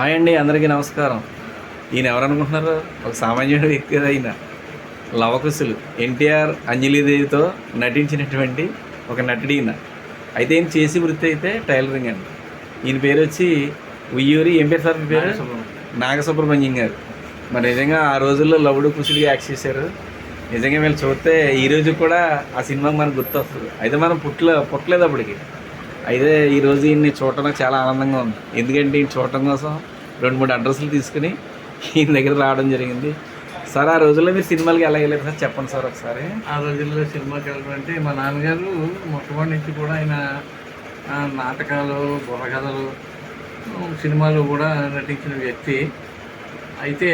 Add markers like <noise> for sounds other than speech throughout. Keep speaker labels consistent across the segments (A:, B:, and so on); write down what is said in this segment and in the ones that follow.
A: Hi అండి అందరికీ నమస్కారం. ఈయన ఎవరు అనుకుంటున్నారు? ఒక సామాన్యుడు వ్యక్తి ఈయన. లవకుశులు. ఎన్టీఆర్ అంజలీదేవితో నటించినటువంటి ఒక నటుడు ఈయన. అయితే ఈయన చేసి వృత్తి అయితే టైలరింగ్ అండి. ఈయన పేరు వచ్చి ఉయ్యూరి ఏం పేరు సార్ మీ పేరు? నాగసుబ్రహ్మణ్యం. గారు. మరి నిజంగా ఆ రోజుల్లో లవుడు కుషుడిగా యాక్ట్ చేశారు. నిజంగా వీళ్ళు చూస్తే ఈ రోజు కూడా ఆ సినిమాకి మనకు గుర్తొస్తుంది. అయితే మనం పుట్ల పుట్టలేదు అప్పటికి. అయితే ఈరోజు ఈయన్ని చూడటం నాకు చాలా ఆనందంగా ఉంది. ఎందుకంటే ఈయన చూడటం కోసం రెండు మూడు అడ్రస్లు తీసుకుని ఈయన దగ్గర రావడం జరిగింది. సార్ ఆ రోజుల్లో మీరు సినిమాలకి ఎలా వెళ్ళారు సార్? చెప్పండి సార్ ఒకసారి.
B: ఆ రోజుల్లో సినిమాకి వెళ్ళడం అంటే మా నాన్నగారు మొట్టమొదటి నుంచి కూడా ఆయన నాటకాలు బుర్రకథలు సినిమాలు కూడా నటించిన వ్యక్తి. అయితే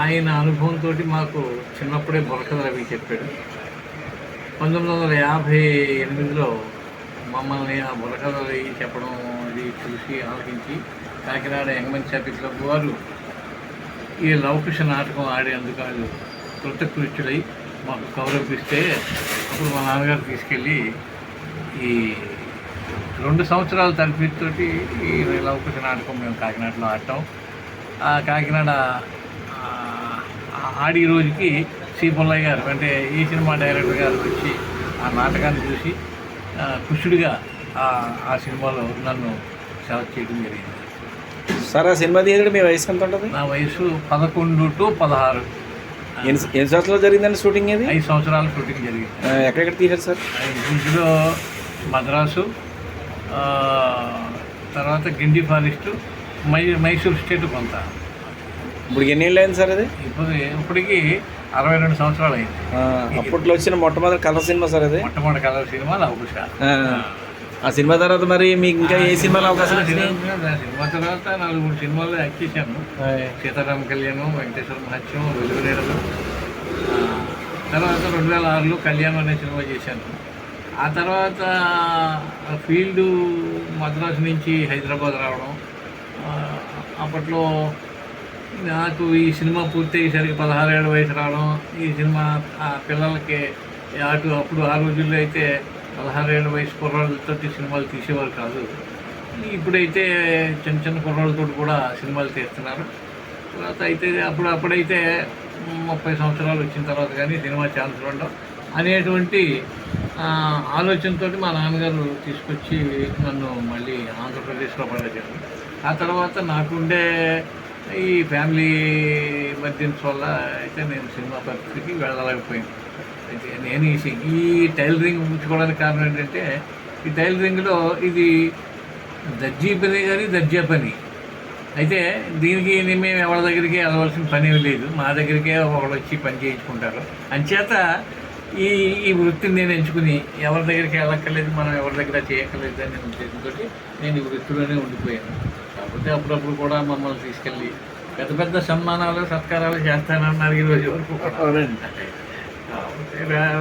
B: ఆయన అనుభవంతో మాకు చిన్నప్పుడే బుర్రకథలు అవి చెప్పాడు. పంతొమ్మిది వందల యాభై ఎనిమిదిలో మమ్మల్ని ఆ బుర్రకథలు వేయి చెప్పడం అది చూసి ఆలకించి కాకినాడ యంగమన్ చాపి క్లబ్ వారు ఈ లవకుశ నాటకం ఆడేందుకు వాళ్ళు కృతకృత్యులై మాకు కౌరవిస్తే అప్పుడు మా నాన్నగారు తీసుకెళ్ళి ఈ రెండు సంవత్సరాల తరబితోటి ఈ లవకుశ నాటకం మేము కాకినాడలో ఆడటం ఆ కాకినాడ ఆడి రోజుకి సి పుల్లయ్య గారు అంటే ఈ సినిమా డైరెక్టర్ గారు వచ్చి ఆ నాటకాన్ని చూసి కుషుడిగా ఆ సినిమాలో నన్ను సెలెక్ట్ చేయడం జరిగింది.
A: సార్ ఆ సినిమా తీయడం మీ వయసు ఎంత ఉంటుంది?
B: నా వయసు పదకొండు టు పదహారు.
A: ఎన్ని ఎన్ని సంవత్సరాలు జరిగిందండి షూటింగ్ ఇది?
B: ఐదు సంవత్సరాల షూటింగ్ జరిగింది.
A: ఎక్కడెక్కడ తీశారు సార్?
B: ఇందులో మద్రాసు తర్వాత గిండి ఫారెస్ట్ మై మైసూర్ స్టేట్ కొంత.
A: ఇప్పుడు ఎన్ని ఏళ్ళు అయింది సార్ అది
B: ఇప్పుడు ఇప్పటికి అరవై రెండు సంవత్సరాలు అయింది.
A: అప్పట్లో వచ్చిన మొట్టమొదటి కలర్ సినిమా సార్ అది?
B: మొట్టమొదటి కలర్ సినిమాలు అవకాశ
A: ఆ, ఆ సినిమా తర్వాత మరి మీకు ఇంకా ఏ సినిమాలో అవకాశం
B: సినిమా తర్వాత నాలుగు మూడు సినిమాలు యాక్ట్ చేశాను. సీతారామ కళ్యాణం వెంకటేశ్వర మహత్యం వెలుగునేడలు తర్వాత రెండు వేల ఆరులో కళ్యాణం అనే సినిమా చేశాను. ఆ తర్వాత ఫీల్డ్ మద్రాసు నుంచి హైదరాబాద్ రావడం. అప్పట్లో నాకు ఈ సినిమా పూర్తయ్యేసరికి పదహారేళ్ళ వయసు రావడం ఈ సినిమా ఆ పిల్లలకి అటు అప్పుడు ఆ రోజుల్లో అయితే పదహారేళ్ళ వయసు కుర్రాళ్ళతో సినిమాలు తీసేవారు కాదు. ఇప్పుడైతే చిన్న చిన్న కుర్రాళ్ళతో కూడా సినిమాలు తీస్తున్నారు. తర్వాత అయితే అప్పుడు అప్పుడైతే ముప్పై సంవత్సరాలు వచ్చిన తర్వాత కానీ సినిమా ఛాన్స్ ఉండడం అనేటువంటి ఆలోచనతో మా నాన్నగారు తీసుకొచ్చి నన్ను మళ్ళీ ఆంధ్రప్రదేశ్లో పడేశారు ఆ తర్వాత నాకుండే ఈ ఫ్యామిలీ ఎమర్జెన్సీ వల్ల అయితే నేను సినిమా పరిస్థితికి వెళ్ళలేకపోయింది అయితే నేను ఈ సి- ఈ టైలరింగ్ ఉంచుకోవడానికి కారణం ఏంటంటే ఈ టైలరింగ్లో ఇది దర్జీ పని కానీ దర్జా పని. అయితే దీనికి మేము ఎవరి దగ్గరికి వెళ్ళవలసిన పని లేదు. మా దగ్గరికే ఒకళ్ళు వచ్చి పని చేయించుకుంటారు. అంచేత ఈ ఈ వృత్తిని నేను ఎంచుకుని ఎవరి దగ్గరికి వెళ్ళక్కర్లేదు మనం ఎవరి దగ్గర చేయక్కర్లేదు అనే ఉద్దేశంతో నేను ఈ వృత్తిలోనే ఉండిపోయాను. కాకపోతే అప్పుడప్పుడు కూడా మమ్మల్ని తీసుకెళ్ళి పెద్ద పెద్ద సన్మానాలు సత్కారాలు చేస్తానన్నారు ఈ రోజు వరకు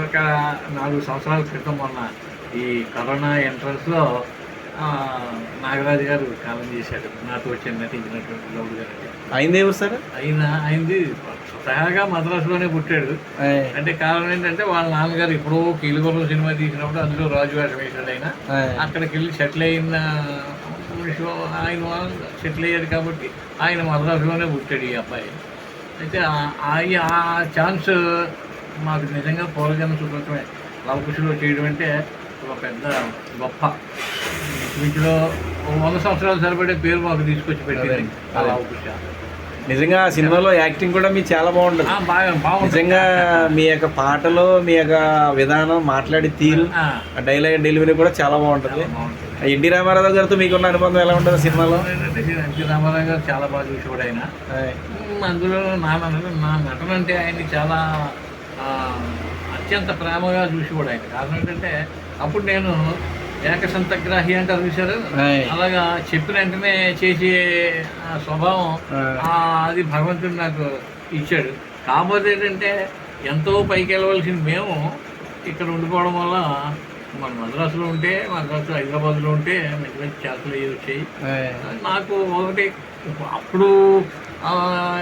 B: ఒక నాలుగు సంవత్సరాల క్రితం మొన్న ఈ కరోనా ఎంట్రన్స్లో నాగరాజు గారు కాలం చేశాడు. నాతో వచ్చి నటించినటువంటి గౌడ్ గారు
A: అయింది ఎవరు సార్?
B: ఆయన అయింది. స్వతహాగా మద్రాసులోనే పుట్టాడు. అంటే కారణం ఏంటంటే వాళ్ళ నాన్నగారు ఎప్పుడో కీలుగొర్రం సినిమా తీసినప్పుడు అందులో రాజు వేషం వేశాడు ఆయన.
A: ఆయ్.
B: అక్కడికి వెళ్ళి సెటిల్ అయిన మనిషి ఆయన సెటిల్ అయ్యాడు కాబట్టి ఆయన మద్రాసులోనే పుట్టాడు ఈ అబ్బాయి. అయితే ఆ- ఛాన్స్ మాకు నిజంగా పూర్వజన్మ సుకృతమే లవకుశలో చేయడం అంటే ఒక పెద్ద గొప్ప. వీటిలో వంద సంవత్సరాలు సరిపడే పేరు మాకు తీసుకొచ్చి పెట్టింది ఆ లవకుశ.
A: నిజంగా ఆ సినిమాలో యాక్టింగ్ కూడా మీకు చాలా బాగుంటుంది.
B: ఆ, బాగా బాగుంది
A: నిజంగా మీ యొక్క పాటలు మీ యొక్క విధానం మాట్లాడే తీరు డైలాగ్ డెలివరీ కూడా చాలా బాగుంటుంది. ఎన్టీ రామారావు గారితో మీకున్న అనుబంధం ఎలా ఉంటుంది సినిమాలో?
B: ఎన్టీ రామారావు గారు చాలా బాగా చూసేవాడు ఆయన. అందులో నా నటన నా నటన అంటే ఆయన్ని చాలా అత్యంత ప్రేమగా చూసేవాడు ఆయన. కారణం ఏంటంటే అప్పుడు నేను ఏకసంతగ్రాహి అంటారు చూశారు. అలాగా చెప్పిన వెంటనే చేసే స్వభావం అది భగవంతుడు నాకు ఇచ్చాడు. కాకపోతే ఏంటంటే ఎంతో పైకి వెళ్ళవలసిన మేము. ఇక్కడ ఉండిపోవడం వల్ల మన మద్రాసులో ఉంటే మద్రాసు హైదరాబాద్లో ఉంటే మంచి మంచి చేతలు అయ్యి వచ్చాయి నాకు ఒకటి అప్పుడు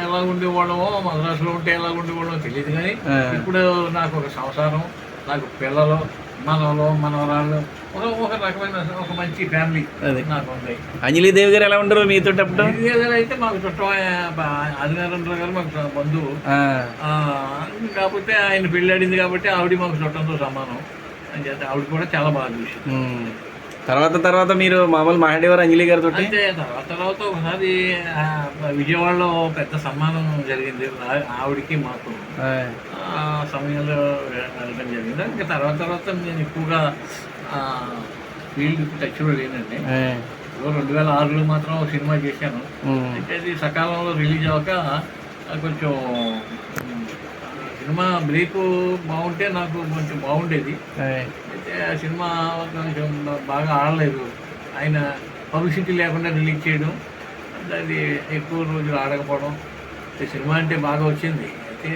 B: ఎలా ఉండేవాళ్ళమో మద్రాసులో ఉంటే ఎలా ఉండేవాళ్ళమో తెలియదు కానీ. ఇప్పుడు నాకు ఒక సంసారం నాకు పిల్లలు మనవలు మనవరాళ్ళు ఒక ఒక రకమైన ఒక మంచి ఫ్యామిలీ
A: అదే.
B: నాకు ఉంది.
A: అంజలీదేవి గారు ఎలా ఉండరు మీతో అప్పుడు?
B: ఇది అయితే మాకు చుట్టం ఆదినారాయణరావు గారు మాకు బంధువు. కాకపోతే ఆయన పెళ్ళాడింది కాబట్టి ఆవిడ మాకు చుట్టంతో సమానం. అని ఆవిడ కూడా చాలా బాగా చూసి.
A: తర్వాత తర్వాత మీరు మామూలు మహాదేవర్ అంజలి గారితో
B: అంతే తర్వాత తర్వాత ఒకసారి విజయవాడలో పెద్ద సన్మానం జరిగింది. ఆవిడకి మాకు. ఆ సమయంలో వెళ్ళడం జరిగింది. ఇంకా తర్వాత తర్వాత నేను ఎక్కువగా ఫీల్డ్ టచ్లో లేనండి రెండు వేల ఆరులో మాత్రం ఒక సినిమా చేశాను. అయితే అది సకాలంలో రిలీజ్ అవ్వక కొంచెం సినిమా బ్రేక్ బాగుంటే నాకు కొంచెం బాగుండేది. అయితే ఆ సినిమా కొంచెం బాగా ఆడలేదు. ఆయన పబ్లిసిటీ లేకుండా రిలీజ్ చేయడం అది ఎక్కువ రోజులు ఆడకపోవడం సినిమా అంటే బాగా వచ్చింది. అయితే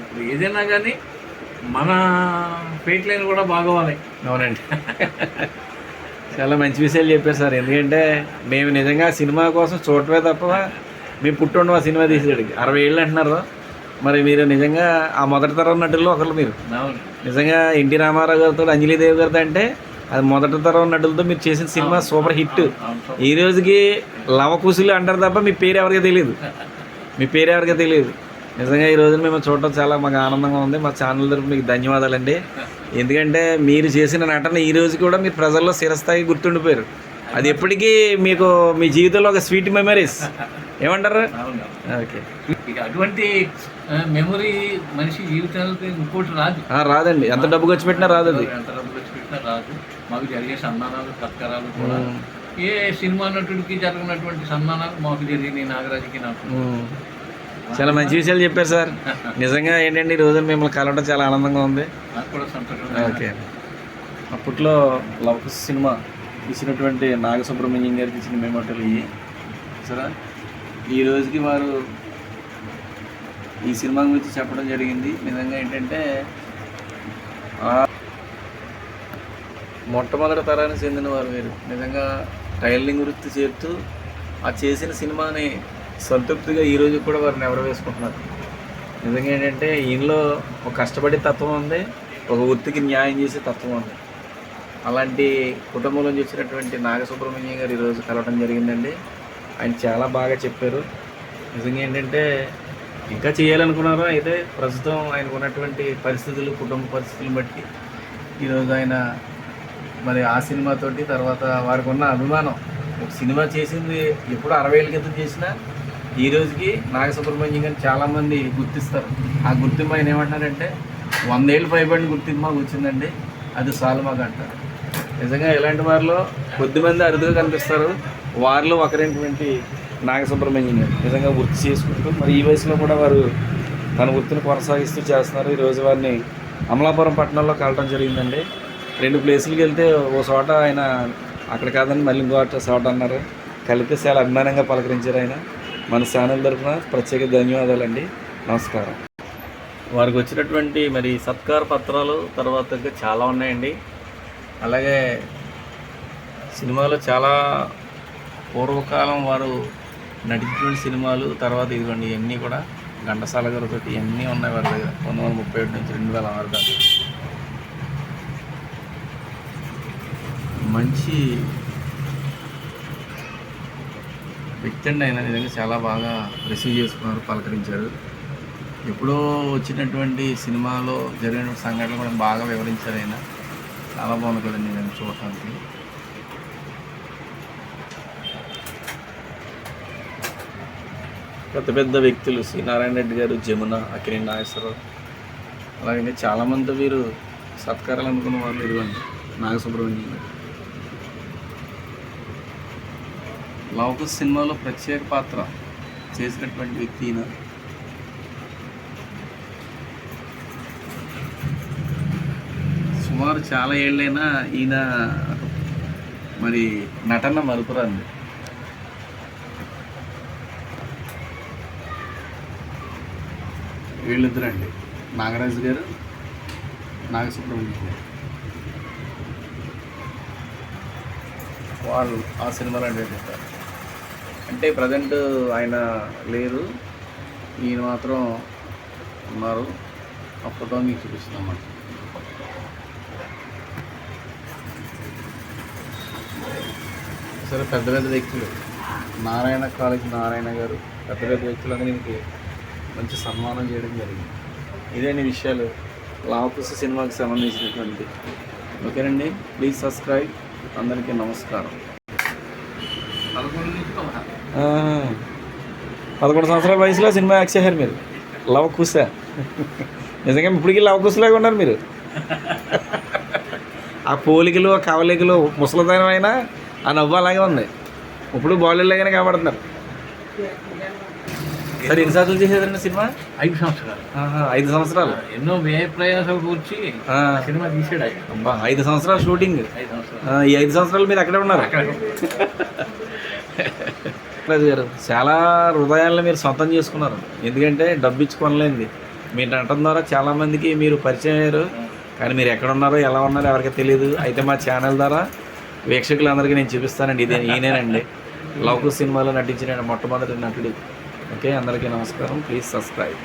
B: ఇప్పుడు ఏదైనా కానీ మన పేట్ లైన్ కూడా బాగోవాలి.
A: అవునండి. చాలా మంచి విషయాలు చెప్పారు సార్. ఎందుకంటే మేము నిజంగా సినిమా కోసం చూడటమే తప్ప మేము పుట్టుండం ఆ సినిమా తీసేటికి అరవై ఏళ్ళు అంటున్నారు. మరి మీరు నిజంగా ఆ మొదటి తరం నటుల్లో ఒకరు మీరు. నిజంగా ఎన్టీ రామారావు గారితో అంజలీదేవి గారితో అంటే అది మొదటి తరం నటులతో మీరు చేసిన సినిమా సూపర్ హిట్. ఈ రోజుకి లవకుశులు అంటారు తప్ప మీ పేరు ఎవరికీ తెలియదు మీ పేరు ఎవరికీ తెలియదు నిజంగా ఈ రోజున మేము చూడటం చాలా మాకు ఆనందంగా ఉంది. మా ఛానల్ తరపు మీకు ధన్యవాదాలండి. ఎందుకంటే మీరు చేసిన నటన ఈ రోజు కూడా మీరు ప్రజల్లో శిరస్థాయి గుర్తుండిపోయారు. అది ఎప్పటికీ మీకు మీ జీవితంలో ఒక స్వీట్ మెమరీస్. ఏమంటారు? ఓకే.
B: ఇక అటువంటి మెమొరీ మనిషి జీవితానికి ఇంకోటి రాదు.
A: రాదండి. ఎంత డబ్బు ఖర్చు పెట్టినా రాదు అది.
B: ఎంత డబ్బులు వచ్చి పెట్టినా రాదు. మాకు జరిగే సన్మానాలు సత్కారాలు కూడా. ఏ సినిమా నటుడికి జరిగినటువంటి సన్మానాలు మాకు జరిగినాయి నాగరాజుకి నాకు.
A: చాలా మంచి విషయాలు చెప్పారు సార్. నిజంగా ఏంటంటే ఈ రోజున మిమ్మల్ని కలవడం చాలా ఆనందంగా ఉంది.
B: నాకు కూడా సంతోషం
A: ఓకే. అప్పట్లో లవకుశ సినిమా తీసినటువంటి నాగసుబ్రహ్మణ్యం గారికి ఇచ్చిన మెమోటలు ఇవి. సరే? ఈ రోజుకి వారు ఈ సినిమా గురించి చెప్పడం జరిగింది. నిజంగా ఏంటంటే మొట్టమొదటి తరానికి చెందిన వారు మీరు నిజంగా టైలరింగ్ వృత్తి చేరుతూ ఆ చేసిన సినిమాని సంతృప్తిగా ఈరోజు కూడా వారిని ఎవరు వేసుకుంటున్నారు? నిజంగా ఏంటంటే ఈయనలో ఒక కష్టపడే తత్వం ఉంది ఒక వృత్తికి న్యాయం చేసే తత్వం ఉంది. అలాంటి కుటుంబంలో చూసినటువంటి వచ్చినటువంటి నాగసుబ్రహ్మణ్యం గారు ఈరోజు కలవడం జరిగిందండి. ఆయన చాలా బాగా చెప్పారు. నిజంగా ఏంటంటే ఇంకా చేయాలనుకున్నారు? అయితే ప్రస్తుతం ఆయనకు ఉన్నటువంటి పరిస్థితులు కుటుంబ పరిస్థితులను బట్టి ఈరోజు ఆయన మరి ఆ సినిమాతోటి తర్వాత వారికి ఉన్న అభిమానం. ఒక సినిమా చేసింది ఎప్పుడు అరవై ఏళ్ళ క్రితం చేసినా ఈ రోజుకి నాగసుబ్రహ్మణ్యం గారిని చాలామంది గుర్తిస్తారు. ఆ గుర్తింపు ఆయన ఏమంటారంటే వందేళ్ళు పైబడిన గుర్తింపు మాకు వచ్చిందండి అది చాలు మాకు అంటారు. నిజంగా ఇలాంటి వారిలో కొద్దిమంది అరుదుగా కనిపిస్తారు వారిలో ఒకరైనటువంటి నాగసుబ్రహ్మణ్యం గారు నిజంగా వృత్తి చేసుకుంటూ మరి ఈ వయసులో కూడా వారు తన వృత్తిని కొనసాగిస్తూ చేస్తున్నారు. ఈరోజు వారిని అమలాపురం పట్టణంలో కలవడం జరిగిందండి. రెండు ప్లేసులకి వెళ్తే ఓ చోట ఆయన అక్కడ కాదని మళ్ళీ ఇంకో చోట అన్నారు. కలిపితే చాలా అభిమానంగా పలకరించారు ఆయన. మన ఛానల్ తరఫున ప్రత్యేక ధన్యవాదాలండి. నమస్కారం. వారికి వచ్చినటువంటి మరి సత్కార పత్రాలు తర్వాత చాలా ఉన్నాయండి. అలాగే సినిమాలో చాలా పూర్వకాలం వారు నటించిన సినిమాలు తర్వాత ఇదిగోండి ఇవన్నీ కూడా ఘంటసాల గారితో ఇవన్నీ ఉన్నాయి వారి దగ్గర. పంతొమ్మిది వందల ముప్పై ఒకటి నుంచి రెండు వేల ఆరు దాకా. మంచి వ్యక్తి అండి ఆయన. నిజంగా చాలా బాగా రిసీవ్ చేసుకున్నారు పలకరించారు. ఎప్పుడో వచ్చినటువంటి సినిమాలో జరిగిన సంఘటనలు కూడా బాగా వివరించారు ఆయన. చాలా బాగుంది కదండి నేను చూడటానికి. పెద్ద పెద్ద వ్యక్తులు సి నారాయణ రెడ్డి గారు జమున అక్కినే నాగేశ్వరరావు. అలాగే చాలామంది వీరు సత్కారాలు అనుకున్న వాళ్ళు ఇదిగోండి నాగసుబ్రహ్మణ్యం గారు. సినిమాలో ప్రత్యేక పాత్ర చేసినటువంటి వ్యక్తి ఈయన. సుమారు చాలా ఏళ్ళైనా ఈయన మరి నటన మరుపురాంది వీళ్ళిద్దరండి. నాగరాజు గారు నాగసుబ్రహ్మణ్యం గారు. వాళ్ళు ఆ సినిమాలో అంటే చెప్పారు. అంటే ప్రజెంట్ ఆయన లేరు. ఈయన మాత్రం ఉన్నారు. ఆ ఫోటో మీకు చూపిస్తున్నాం సరే పెద్ద పెద్ద వ్యక్తులు. నారాయణ కాలేజ్ నారాయణ గారు పెద్ద పెద్ద వ్యక్తులు అనేది మీకు మంచి సన్మానం చేయడం జరిగింది. ఇదేని విషయాలు. లావకుశ సినిమాకి సంబంధించినటువంటి. ఓకేనండి? Please subscribe. అందరికీ నమస్కారం.
B: పదకొండు
A: సంవత్సరాల వయసులో సినిమా యాక్ట్ చేశారు మీరు. లవ్ కుశ నిజంగా ఇప్పటికీ లవ కుశలాగా ఉన్నారు మీరు. ఆ పోలికలు ఆ కవలికలు ముసలిదనం ఆ నవ్వు అలాగే ఉంది. ఇప్పుడు బాలీలాగానే కనబడుతున్నారు సరే ఎన్నిసార్లు చేసేదండి సినిమా?
B: ఐదు సంవత్సరాలు.
A: ఐదు సంవత్సరాలు.
B: ఎన్నో వ్యయ ప్రయాసాలు కూర్చి సినిమా తీసాడు
A: అబ్బా ఐదు సంవత్సరాలు షూటింగ్.
B: ఐదు సంవత్సరాలు.
A: ఆ, ఈ ఐదు సంవత్సరాలు మీరు అక్కడే ఉన్నారు? రాజు గారు చాలా హృదయాలను మీరు సొంతం చేసుకున్నారు. ఎందుకంటే డబ్బు ఇచ్చి కొనలేంది మీ నటన ద్వారా చాలామందికి మీరు పరిచయం అయ్యారు. కానీ మీరు ఎక్కడ ఉన్నారో ఎలా ఉన్నారో ఎవరికి తెలియదు అయితే మా ఛానల్ ద్వారా వీక్షకులందరికీ నేను చూపిస్తానండి. ఇది ఈయనేనండి. <laughs> లౌకు సినిమాలో నటించిన మొట్టమొదటి నటుడు. ఓకే అందరికీ నమస్కారం. Please subscribe.